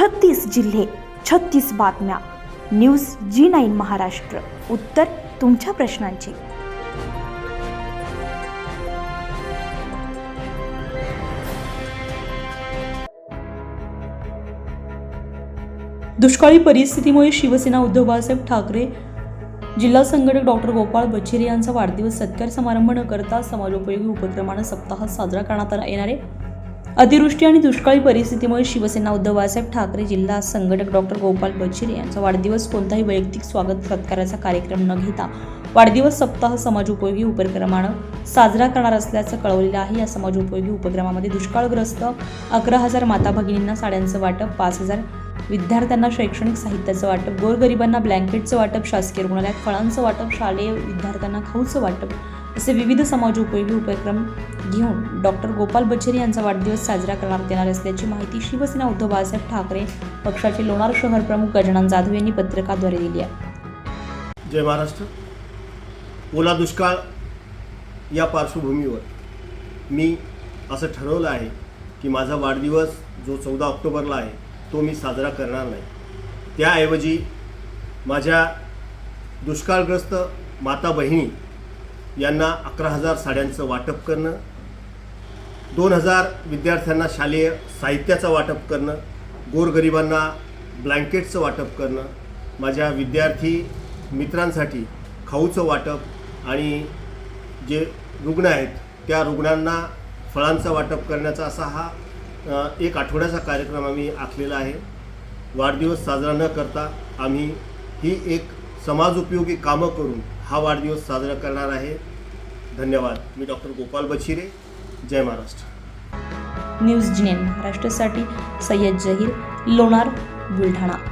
छत्तीस जिल्हे छत्तीस बातम्या. News G nine Maharashtra. उत्तर तुमच्या प्रश्नांची. दुष्काळी परिस्थितीमुळे शिवसेना उद्धव बाळासाहेब ठाकरे जिल्हा संघटक डॉक्टर गोपाळ बच्छिरे यांचा वाढदिवस सत्कार समारंभ न करता समाजोपयोगी उपक्रमानं सप्ताह साजरा करण्यात येणार आहे. अतिवृष्टी आणि दुष्काळी परिस्थितीमुळे शिवसेना उद्धव बाळासाहेब ठाकरे जिल्हा संघटक डॉक्टर गोपाल बच्छिरे यांचा वाढदिवस कोणताही वैयक्तिक स्वागत सत्काराचा कार्यक्रम न घेता वाढदिवस सप्ताह समाजोपयोगी उपक्रमानं साजरा करणार असल्याचं कळवलेलं आहे. या समाजोपयोगी उपक्रमामध्ये दुष्काळग्रस्त अकरा हजार माता भगिनींना साड्यांचं वाटप पाच हजार विद्यार्थ्यांना शैक्षणिक साहित्याचं वाटप गोरगरिबांना ब्लँकेटचं वाटप शासकीय रुग्णालयात फळांचं वाटप शालेय विद्यार्थ्यांना खाऊचं वाटप असे विविध समाजोपयोगी उपक्रम घेऊन डॉक्टर गोपाल बच्छेरी यांचा वाढदिवस साजरा करण्यात येणार असल्याची माहिती शिवसेना उद्धव बाळासाहेब ठाकरे पक्षाचे लोणार शहर प्रमुख गजानन जाधव यांनी पत्रकाद्वारे दिली आहे. जय महाराष्ट्र. ओला दुष्काळ या पार्श्वभूमीवर मी असं ठरवलं आहे की माझा वाढदिवस जो चौदा ऑक्टोबरला आहे तो मी साजरा करणार नाही. त्याऐवजी माझ्या दुष्काळग्रस्त माता बहिणी यांना अकरा हजार साड्यांचं वाटप करणं दोन हजार विद्यार्थ्यांना शालेय साहित्याचं वाटप करणं गोरगरिबांना ब्लँकेटचं वाटप करणं माझ्या विद्यार्थी मित्रांसाठी खाऊचं वाटप आणि जे रुग्ण आहेत त्या रुग्णांना फळांचं वाटप करण्याचा असा हा एक आठवड्याचा कार्यक्रम आम्ही आखलेला आहे. वाढदिवस साजरा न करता आम्ही ही एक समाजोपयोगी कामं करून हा वाढदिवस साजरा करणार आहे. धन्यवाद. मी डॉक्टर गोपाल बच्छिरे जय महाराष्ट्र. न्यूज जिनेन महाराष्ट्रासाठी सय्यद जहीर लोणार बुलढाणा.